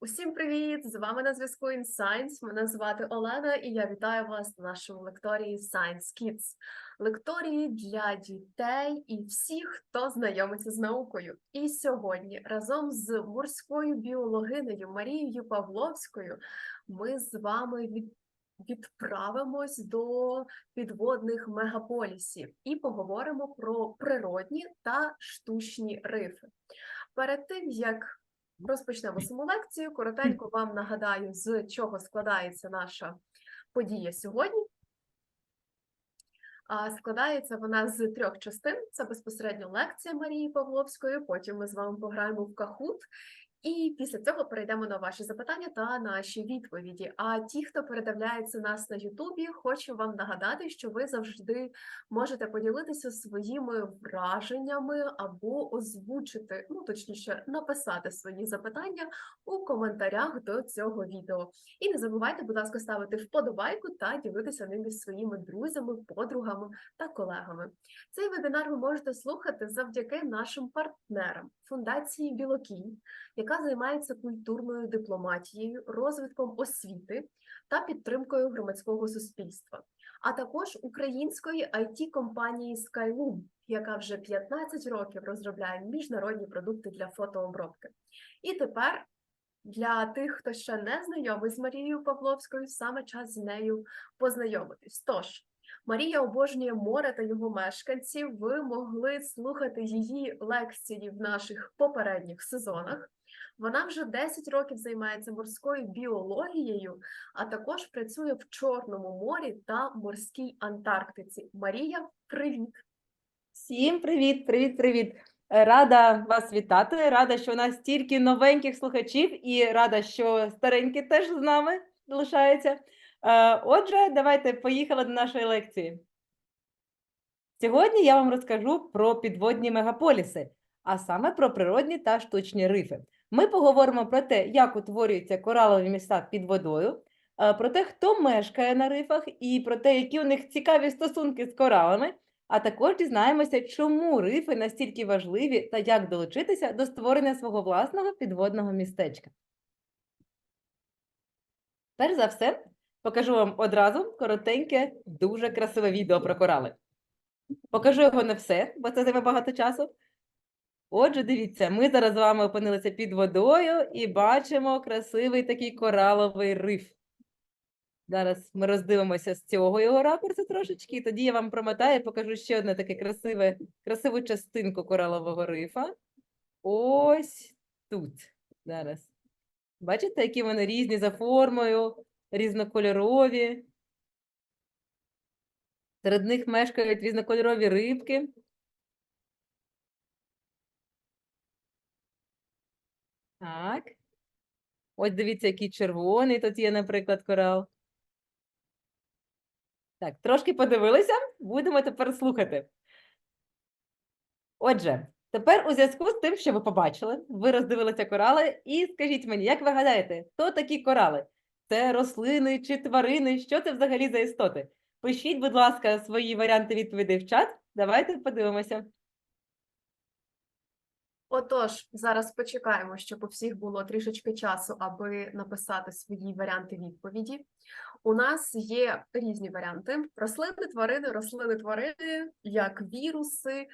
Усім привіт! З вами на зв'язку InScience. Мене звати Олена, і я вітаю вас на нашому лекторії Science Kids. Лекторії для дітей і всіх, хто знайомиться з наукою. І сьогодні разом з морською біологинею Марією Павловською ми з вами від... відправимось до підводних мегаполісів і поговоримо про природні та штучні рифи. Перед тим як Розпочнемо саму лекцію. Коротенько вам нагадаю, з чого складається наша подія сьогодні. Складається вона з трьох частин. Це безпосередньо лекція Марії Павловської. Потім ми з вами пограємо в кахут. І після цього перейдемо на ваші запитання та наші відповіді. А ті, хто передивляється нас на Ютубі, хочу вам нагадати, що ви завжди можете поділитися своїми враженнями або озвучити, ну точніше, написати свої запитання у коментарях до цього відео. І не забувайте, будь ласка, ставити вподобайку та ділитися ними зі своїми друзями, подругами та колегами. Цей вебінар ви можете слухати завдяки нашим партнерам фундації Білокінь, яка займається культурною дипломатією, розвитком освіти та підтримкою громадського суспільства, а також української it компанії Skyloom, яка вже 15 років розробляє міжнародні продукти для фотообробки. І тепер для тих, хто ще не знайомий з Марією Павловською, саме час з нею познайомитись. Тож. Марія обожнює море та його мешканців. Ви могли слухати її лекції в наших попередніх сезонах. Вона вже 10 років займається морською біологією, а також працює в Чорному морі та морській Антарктиці. Марія, привіт! Всім привіт, привіт, привіт. Рада вас вітати. Рада, що у нас стільки новеньких слухачів, і рада, що старенькі теж з нами залишаються. Е, Отже, давайте поїхали до нашої лекції. Сьогодні я вам розкажу про підводні мегаполіси, а саме про природні та штучні рифи. Ми поговоримо про те, як утворюються коралові міста під водою, е, про те, хто мешкає на рифах, і про те, які у них цікаві стосунки з коралами. А також дізнаємося, чому рифи настільки важливі та як долучитися до створення свого власного підводного містечка. Перш за все, покажу вам одразу коротеньке, дуже красиве відео про корали. Покажу його не все, бо це займе багато часу. Отже, дивіться, ми зараз з вами опинилися під водою і бачимо красивий такий кораловий риф. Зараз ми роздивимося з цього його ракурсу трошечки, і тоді я вам промотаю і покажу ще одне таке красиве, красиву частинку коралового рифа. Ось тут. Зараз. Бачите, які вони різні за формою, різнокольорові. Серед них мешкають різнокольорові рибки. Так. Ось дивіться, який червоний тут є, наприклад, корал. Так, трошки подивилися, будемо тепер слухати. Отже, тепер у зв'язку з тим, що ви побачили, ви роздивилися корали, і скажіть мені, як ви гадаєте, хто такі корали? Це рослини чи тварини? Що це взагалі за істоти? Пишіть, будь ласка, свої варіанти відповідей в чат. Давайте подивимося. Отож, зараз почекаємо, щоб у всіх було трішечки часу, аби написати свої варіанти відповіді. У нас є різні варіанти: рослини, тварини, рослини, тварини, як віруси,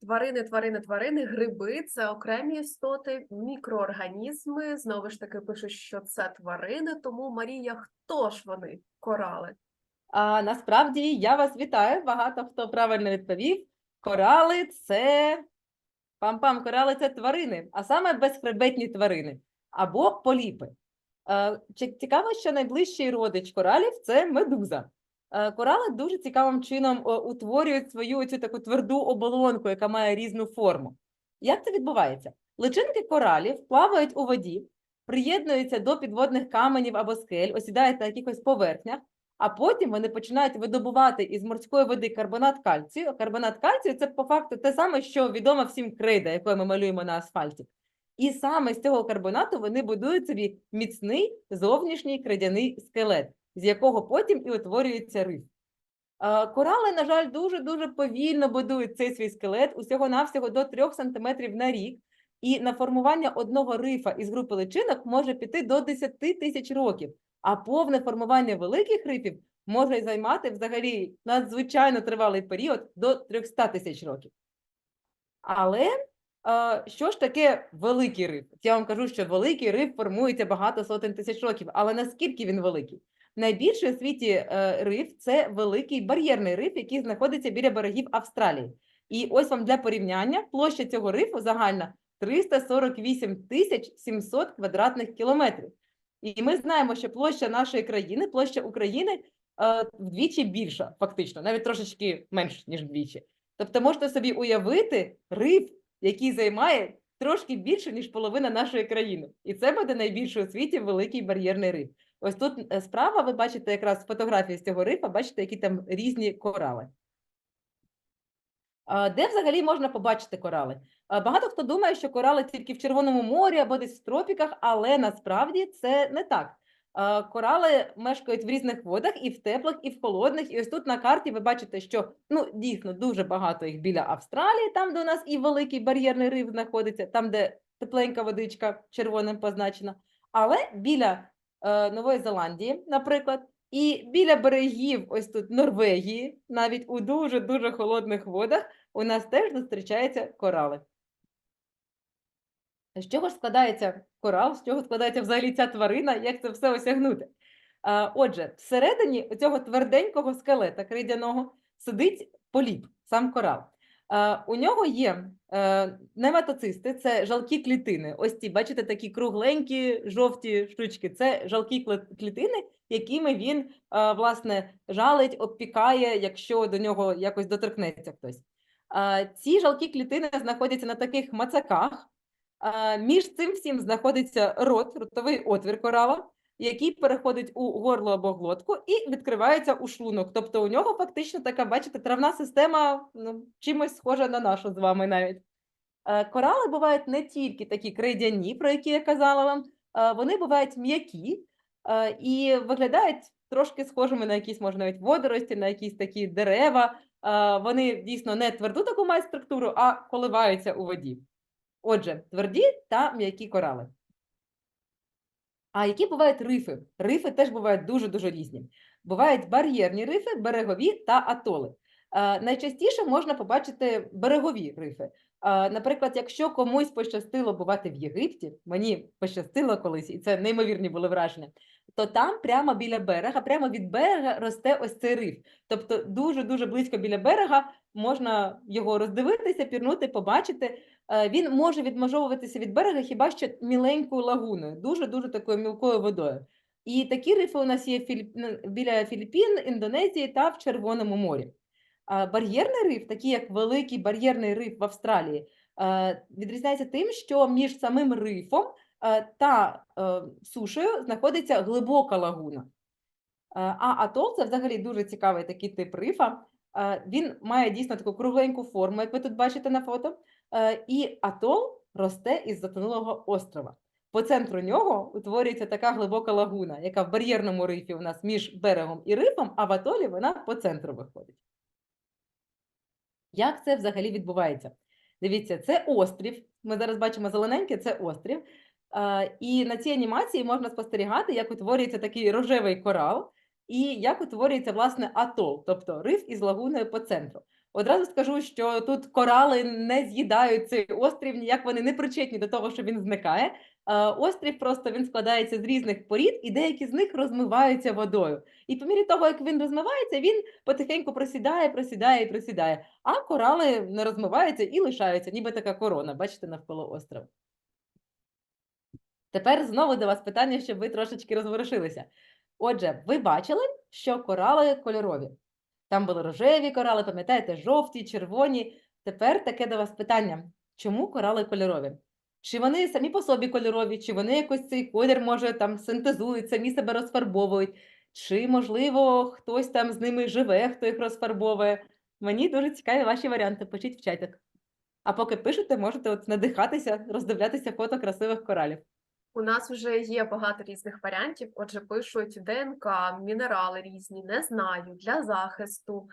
тварини, тварини, тварини, гриби це окремі істоти, мікроорганізми. Знову ж таки пишуть, що це тварини. Тому Марія, хто ж вони? Корали? А насправді я вас вітаю. Багато хто правильно відповів. Корали це пам-пам, корали це тварини, а саме безхребетні тварини або поліпи. Е, Цікаво, що найближчий родич коралів це медуза. Е, Корали дуже цікавим чином утворюють свою цю таку тверду оболонку, яка має різну форму. Як це відбувається? Личинки коралів плавають у воді, приєднуються до підводних каменів або скель, осідають на якихось поверхнях, а потім вони починають видобувати із морської води карбонат кальцію. Карбонат кальцію це по факту те саме, що відомо всім крейда, якою ми малюємо на асфальті. І саме з цього карбонату вони будують собі міцний зовнішній крейдяний скелет, з якого потім і утворюється риф. Корали, на жаль, дуже-дуже повільно будують цей свій скелет, усього-навсього до 3 см на рік. І на формування одного рифа із групи личинок може піти до 10 тисяч років, а повне формування великих рифів може займати взагалі надзвичайно тривалий період до 300 тисяч років. Але е, що ж таке великий риф? Я вам кажу, що великий риф формується багато сотень тисяч років, але наскільки він великий? Найбільший у світі е, риф це великий бар'єрний риф, який знаходиться біля берегів Австралії. І ось вам для порівняння площа цього рифу загальна 348 тисяч 700 квадратних кілометрів. І ми знаємо, що площа нашої країни, площа України е, вдвічі більша, фактично, навіть трошечки менш, ніж вдвічі. Тобто можете собі уявити риф, який займає трошки більше, ніж половина нашої країни. І це буде найбільший у світі великий бар'єрний риф. Ось тут е, справа ви бачите якраз фотографію з цього рифа, бачите, які там різні корали. Де взагалі можна побачити корали? Багато хто думає, що корали тільки в Червоному морі або десь в тропіках, але насправді це не так. Корали мешкають в різних водах, і в теплих, і в холодних. І ось тут на карті ви бачите, що ну дійсно дуже багато їх біля Австралії, там, де у нас і великий бар'єрний риф знаходиться, там, де тепленька водичка червоним позначена. Але біля е, Нової Зеландії, наприклад, і біля берегів, ось тут Норвегії, навіть у дуже дуже холодних водах, у нас теж зустрічаються корали. З чого ж складається корал, з чого складається взагалі ця тварина, як це все осягнути? Отже, всередині цього тверденького скелета крейдяного сидить поліп, сам корал. У нього є е, нематоцисти, це жалкі клітини. Ось ці, бачите, такі кругленькі жовті штучки. Це жалкі клітини, якими він е, власне жалить, обпікає, якщо до нього якось доторкнеться хтось. А, Ці жалкі клітини знаходяться на таких мацаках. Між цим всім знаходиться рот, ротовий отвір корала, який переходить у горло або глотку і відкривається у шлунок. Тобто у нього фактично така, бачите, травна система ну, чимось схожа на нашу з вами навіть. Е, Корали бувають не тільки такі крейдяні, про які я казала вам, е, вони бувають м'які е, і виглядають трошки схожими на якісь, може, навіть водорості, на якісь такі дерева. Е, Вони дійсно не тверду таку мають структуру, а коливаються у воді. Отже, тверді та м'які корали. А які бувають рифи? Рифи теж бувають дуже-дуже різні. Бувають бар'єрні рифи, берегові та атоли. Е, найчастіше можна побачити берегові рифи. Е, наприклад, якщо комусь пощастило бувати в Єгипті, мені пощастило колись, і це неймовірні були враження, то там прямо біля берега, прямо від берега росте ось цей риф. Тобто дуже-дуже близько біля берега можна його роздивитися, пірнути, побачити. Е, Він може відмежовуватися від берега хіба що міленькою лагуною, дуже-дуже такою мілкою водою. І такі рифи у нас є Філіп... ну, біля Філіппін, Індонезії та в Червоному морі. А Бар'єрний риф, такий як великий бар'єрний риф в Австралії, е, відрізняється тим, що між самим рифом та е, сушею знаходиться глибока лагуна. Е, А атол це взагалі дуже цікавий такий тип рифа. Е, Він має дійсно таку кругленьку форму, як ви тут бачите на фото. Е, І атол росте із затонулого острова. По центру нього утворюється така глибока лагуна, яка в бар'єрному рифі у нас між берегом і рифом, а в атолі вона по центру виходить. Як це взагалі відбувається? Дивіться, це острів. Ми зараз бачимо зелененьке, це острів. Е, І на цій анімації можна спостерігати, як утворюється такий рожевий корал, і як утворюється власне атол, тобто риф із лагуною по центру. Одразу скажу, що тут корали не з'їдають цей острів, ніяк вони не причетні до того, що він зникає. Е, Острів просто він складається з різних порід, і деякі з них розмиваються водою. І по мірі того, як він розмивається, він потихеньку просідає, просідає і просідає. А корали не розмиваються і лишаються, ніби така корона, бачите, навколо острова. Тепер знову до вас питання, щоб ви трошечки розворушилися. Отже, ви бачили, що корали кольорові. Там були рожеві корали, пам'ятаєте, жовті, червоні. Тепер таке до вас питання: чому корали кольорові? Чи вони самі по собі кольорові, чи вони якось цей колір, може, там синтезують, самі себе розфарбовують, чи, можливо, хтось там з ними живе, хто їх розфарбовує. Мені дуже цікаві ваші варіанти. Пишіть в чатик. А поки пишете, можете от надихатися, роздивлятися фото красивих коралів. У нас вже є багато різних варіантів. Отже, пишуть ДНК, мінерали різні, не знаю, для захисту,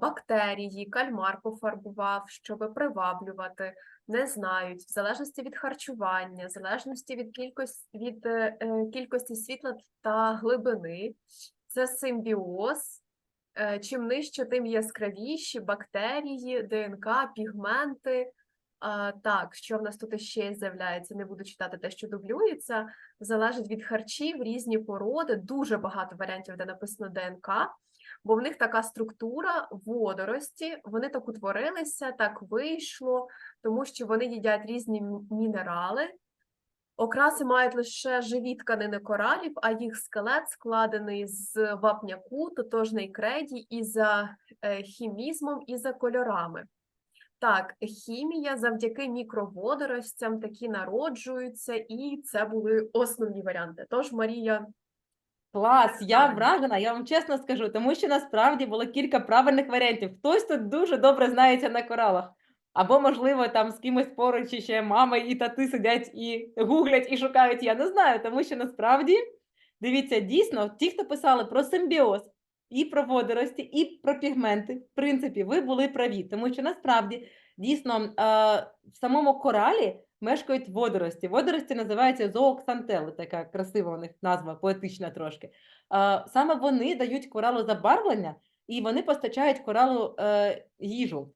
бактерії, кальмар пофарбував, щоб приваблювати, не знають, в залежності від харчування, в залежності від кількості, від е, е, кількості світла та глибини. Це симбіоз. Е, Чим нижче, тим яскравіші бактерії, ДНК, пігменти. А, так, що в нас тут ще з'являється? Не буду читати те, що дублюється. Залежить від харчів, різні породи, дуже багато варіантів, де написано ДНК, бо в них така структура водорості, вони так утворилися, так вийшло, тому що вони їдять різні мінерали. Окраси мають лише живі тканини коралів, а їх скелет складений з вапняку, тотожний креді, і за е, хімізмом, і за кольорами. Так, хімія завдяки мікроводоростям такі народжуються, і це були основні варіанти. Тож, Марія, Клас, я вражена, я вам чесно скажу, тому що насправді було кілька правильних варіантів. Хтось тут дуже добре знається на коралах. Або, можливо, там з кимось поруч ще мама і тати сидять і гуглять і шукають. Я не знаю, тому що насправді, дивіться, дійсно, ті, хто писали про симбіоз, і про водорості, і про пігменти, в принципі, ви були праві, тому що насправді дійсно е, в самому коралі мешкають водорості. Водорості називаються зооксантели, така красива у них назва, поетична трошки. Е, саме вони дають коралу забарвлення і вони постачають коралу е, їжу.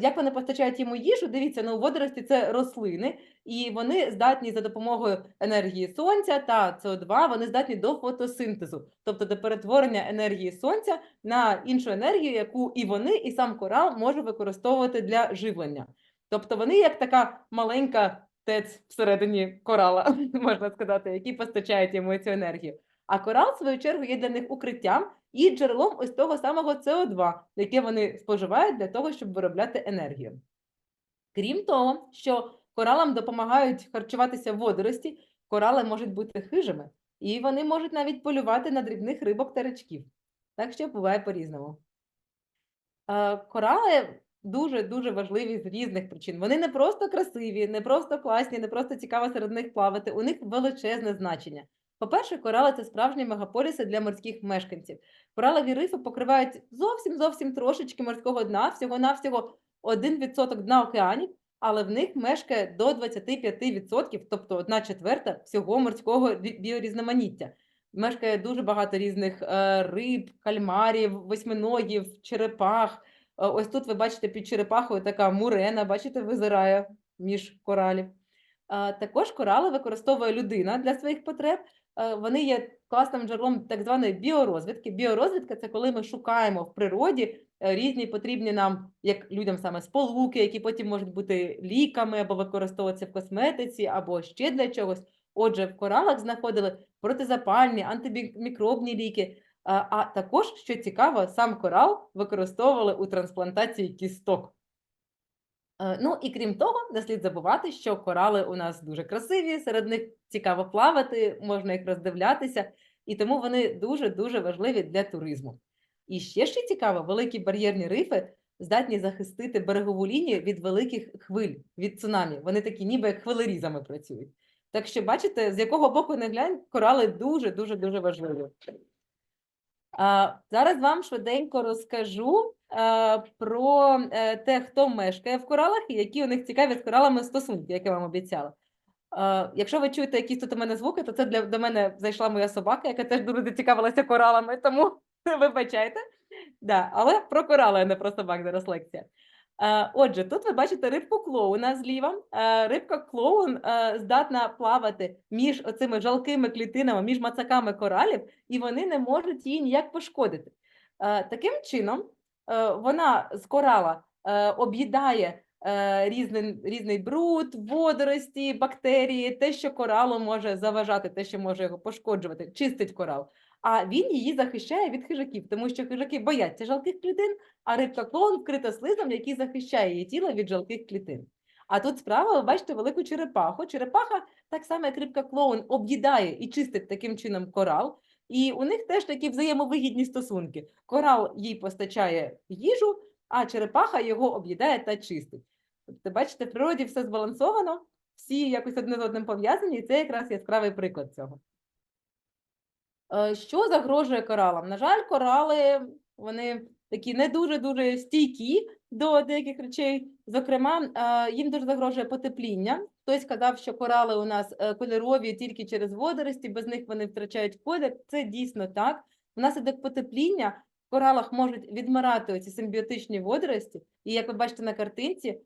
Як вони постачають йому їжу? Дивіться, ну водорості це рослини, і вони здатні за допомогою енергії сонця та СО2, вони здатні до фотосинтезу, тобто до перетворення енергії сонця на іншу енергію, яку і вони, і сам корал може використовувати для живлення. Тобто вони як така маленька ТЕЦ всередині корала, можна сказати, які постачають йому цю енергію. А корал, в свою чергу, є для них укриттям і джерелом ось того самого СО2, яке вони споживають для того, щоб виробляти енергію. Крім того, що коралам допомагають харчуватися водорості, корали можуть бути хижими, і вони можуть навіть полювати на дрібних рибок та рачків. Так що буває по-різному. Е, Корали дуже-дуже важливі з різних причин. Вони не просто красиві, не просто класні, не просто цікаво серед них плавати. У них величезне значення. По-перше, корали це справжні мегаполіси для морських мешканців. Коралові рифи покривають зовсім зовсім трошечки морського дна, всього-навсього 1% дна океанів, але в них мешкає до 25%, тобто одна четверта всього морського біорізноманіття. Мешкає дуже багато різних е, риб, кальмарів, восьминогів, черепах. Е, Ось тут ви бачите під черепахою така мурена, бачите, визирає між коралів. Е, Також корали використовує людина для своїх потреб. Е, Вони є класним джерелом так званої біорозвідки. Біорозвідка це коли ми шукаємо в природі е, різні потрібні нам, як людям саме сполуки, які потім можуть бути ліками або використовуватися в косметиці, або ще для чогось. Отже, в коралах знаходили протизапальні, антимікробні ліки. А, а також, що цікаво, сам корал використовували у трансплантації кісток. Е, Ну і крім того, не слід забувати, що корали у нас дуже красиві, серед них цікаво плавати, можна їх роздивлятися, і тому вони дуже-дуже важливі для туризму. І ще що цікаво, великі бар'єрні рифи здатні захистити берегову лінію від великих хвиль, від цунамі. Вони такі ніби як хвилерізами працюють. Так що, бачите, з якого боку не глянь, корали дуже-дуже-дуже важливі. Зараз вам швиденько розкажу е, про е, те, хто мешкає в коралах і які у них цікаві з коралами стосунки, як я вам обіцяла. Е, якщо ви чуєте якісь тут у мене звуки, то це для до мене зайшла моя собака, яка теж дуже зацікавилася коралами, тому вибачайте. Да, але про корали, а не про собак зараз лекція. Е, Отже, тут ви бачите рибку клоуна зліва. Е, Рибка клоун е, здатна плавати між оцими жалкими клітинами, між мацаками коралів, і вони не можуть її ніяк пошкодити. Таким чином, вона з корала об'їдає різний, різний бруд, водорості, бактерії, те, що коралу може заважати, те, що може його пошкоджувати, чистить корал. А він її захищає від хижаків, тому що хижаки бояться жалких клітин, а рибка клоун вкрита слизом, який захищає її тіло від жалких клітин. А тут справа, ви бачите велику черепаху. Черепаха, так само як рибка клоун, об'їдає і чистить таким чином корал. І у них теж такі взаємовигідні стосунки. Корал їй постачає їжу, а черепаха його об'їдає та чистить. Тобто, бачите, в природі все збалансовано, всі якось одне з одним пов'язані, і це якраз яскравий приклад цього. Е, Що загрожує коралам? На жаль, корали вони такі не дуже дуже стійкі до деяких речей. Зокрема, е, їм дуже загрожує потепління. Хтось казав, що корали у нас е, кольорові тільки через водорості, без них вони втрачають колір. Це дійсно так. Внаслідок потепління в коралах можуть відмирати оці симбіотичні водорості, і як ви бачите на картинці,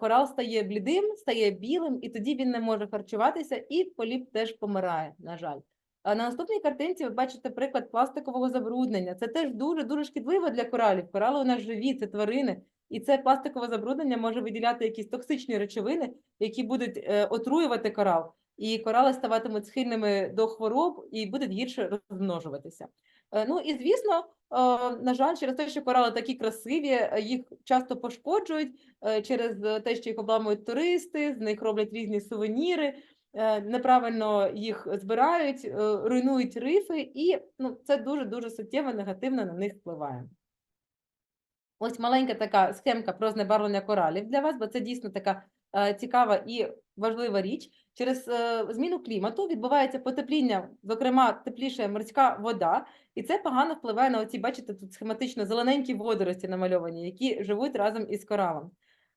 корал стає блідим, стає білим, і тоді він не може харчуватися, і поліп теж помирає, на жаль. На наступній картинці ви бачите приклад пластикового забруднення. Це теж дуже дуже шкідливо для коралів. Корали у нас живі, це тварини, і це пластикове забруднення може виділяти якісь токсичні речовини, які будуть е, отруювати корал. І корали ставатимуть схильними до хвороб і будуть гірше розмножуватися. Е, Ну і звісно, е, на жаль, через те, що корали такі красиві, їх часто пошкоджують через те, що їх обламують туристи, з них роблять різні сувеніри, неправильно їх збирають, е, руйнують рифи, і ну, це дуже дуже суттєво негативно на них впливає. Ось маленька така схемка про знебарвлення коралів для вас, бо це дійсно така е, цікава і важлива річ. Через е, зміну клімату відбувається потепління, зокрема, тепліше морська вода, і це погано впливає на оці, бачите, тут схематично зелененькі водорості намальовані, які живуть разом із коралом.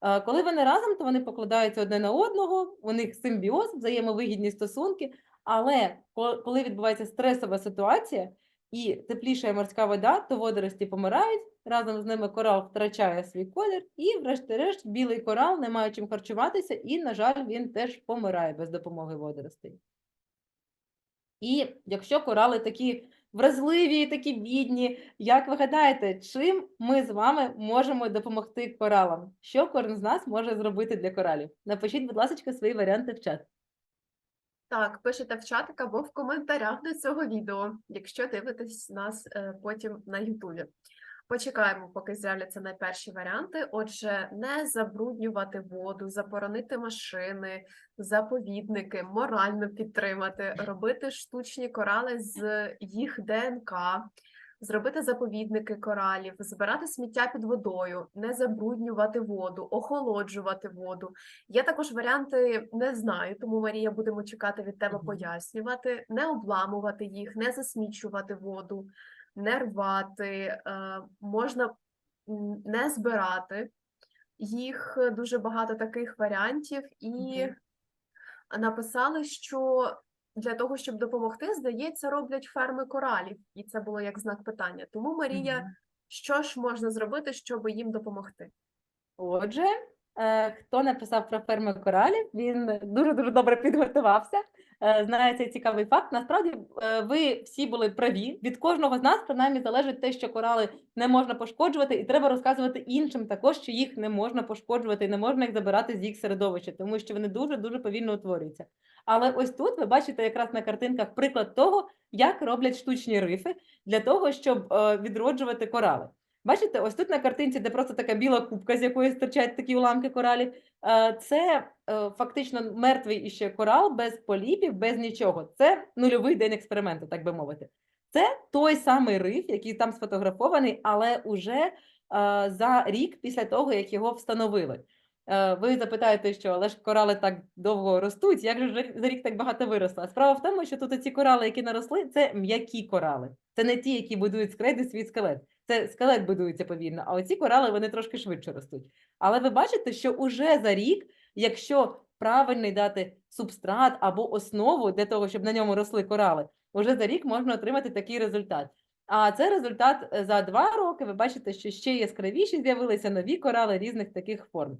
Е, Коли вони разом, то вони покладаються одне на одного, у них симбіоз, взаємовигідні стосунки. Але коли відбувається стресова ситуація і теплішає морська вода, то водорості помирають, разом з ними корал втрачає свій колір, і, врешті-решт, білий корал не має чим харчуватися, і, на жаль, він теж помирає без допомоги водоростей. І якщо корали такі вразливі, і такі бідні, як ви гадаєте, чим ми з вами можемо допомогти коралам? Що кожен з нас може зробити для коралів? Напишіть, будь ласка, свої варіанти в чат. Так, пишете в чатик або в коментарях до цього відео, якщо дивитесь нас е, потім на Ютубі. Почекаємо, поки з'являться найперші варіанти. Отже, не забруднювати воду, заборонити машини, заповідники, морально підтримати, робити штучні корали з їх ДНК, зробити заповідники коралів, збирати сміття під водою, не забруднювати воду, охолоджувати воду. Є також варіанти, не знаю, тому Марія будемо чекати від тебе пояснювати, не обламувати їх, не засмічувати воду, не рвати, е, можна не збирати. Їх дуже багато таких варіантів, і Мгм. написали, що для того, щоб допомогти, здається, роблять ферми коралів, і це було як знак питання. Тому Марія, Мгм. що ж можна зробити, щоб їм допомогти? Отже, е, хто написав про ферми коралів, він дуже-дуже добре підготувався. Е, Знає цей цікавий факт. Насправді, е, ви всі були праві. Від кожного з нас, принаймні, залежить те, що корали не можна пошкоджувати, і треба розказувати іншим також, що їх не можна пошкоджувати і не можна їх забирати з їх середовища, тому що вони дуже-дуже повільно утворюються. Але ось тут ви бачите якраз на картинках приклад того, як роблять штучні рифи для того, щоб е, відроджувати корали. Бачите, ось тут на картинці, де просто така біла кубка, з якої стирчать такі уламки коралів, це е, фактично мертвий іще корал без поліпів, без нічого. Це нульовий день експерименту, так би мовити. Це той самий риф, який там сфотографований, але уже е, за рік після того, як його встановили. Е, Ви запитаєте, що але ж корали так довго ростуть, як же за рік так багато виросло? Справа в тому, що тут ці корали, які наросли, це м'які корали. Це не ті, які будують з крейди свій скелет. Це скелет будується повільно, а оці корали вони трошки швидше ростуть. Але ви бачите, що уже за рік, якщо правильний дати субстрат або основу для того, щоб на ньому росли корали, уже за рік можна отримати такий результат. А це результат е, за два роки. Ви бачите, що ще яскравіші з'явилися нові корали різних таких форм.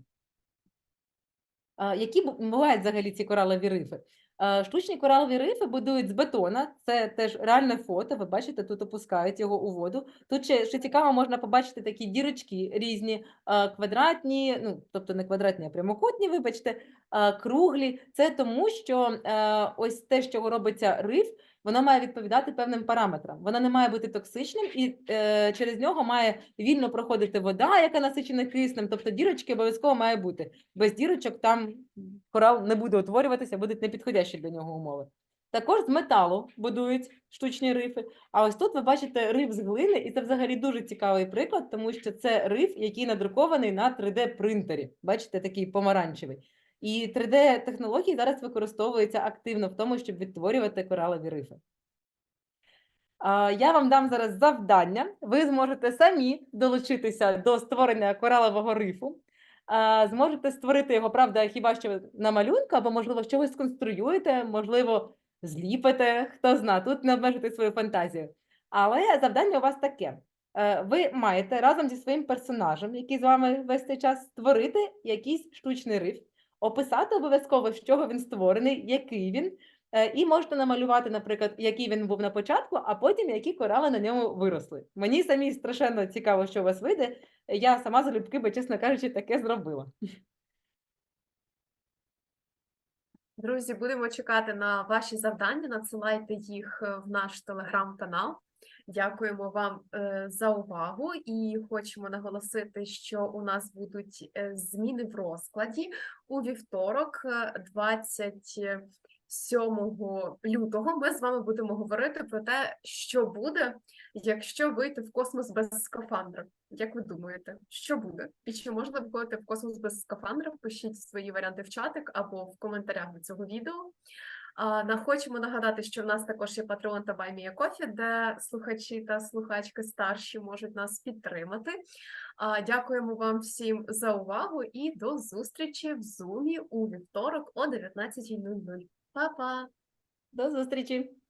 Які бу- бувають взагалі ці коралові рифи? Е, Штучні коралові рифи будують з бетона. Це теж реальне фото. Ви бачите, тут опускають його у воду. Тут ще, ще цікаво, можна побачити такі дірочки різні, е, квадратні, ну тобто не квадратні, а прямокутні, вибачте, е, круглі. Це тому, що ось те, що робиться риф, воно має відповідати певним параметрам. Воно не має бути токсичним, і е, через нього має вільно проходити вода, яка насичена киснем. Тобто дірочки обов'язково має бути. Без дірочок там корал не буде утворюватися, будуть непідходящі для нього умови. Також з металу будують штучні рифи. А ось тут ви бачите риф з глини, і це взагалі дуже цікавий приклад, тому що це риф, який надрукований на 3D-принтері. Бачите, такий помаранчевий. І 3D-технології зараз використовуються активно в тому, щоб відтворювати коралові рифи. Я вам дам зараз завдання. Ви зможете самі долучитися до створення коралового рифу. Зможете створити його, правда, хіба що на малюнку, або, можливо, щось сконструюєте, можливо, зліпите, хто зна, тут не обмежуйте свою фантазію. Але завдання у вас таке: Е, ви маєте разом зі своїм персонажем, який з вами весь цей час, створити якийсь штучний риф, описати обов'язково, з чого він створений, який він. Е, І можете намалювати, наприклад, який він був на початку, а потім які корали на ньому виросли. Мені самі страшенно цікаво, що у вас вийде. Я сама залюбки би, чесно кажучи, таке зробила. Друзі, будемо чекати на ваші завдання. Надсилайте їх е, в наш телеграм-канал. Дякуємо вам е, за увагу і хочемо наголосити, що у нас будуть е, зміни в розкладі у вівторок, е, 27 лютого. Ми з вами будемо говорити про те, що буде, якщо вийти в космос без скафандра. Як ви думаєте, що буде? І чи можна виходити в космос без скафандра? Пишіть свої варіанти в чатик або в коментарях до цього відео. Хочемо нагадати, що в нас також є Patreon та BuyMeACoffee, де слухачі та слухачки старші можуть нас підтримати. Дякуємо вам всім за увагу і до зустрічі в Зумі у вівторок о 19.00. Па-па! До зустрічі!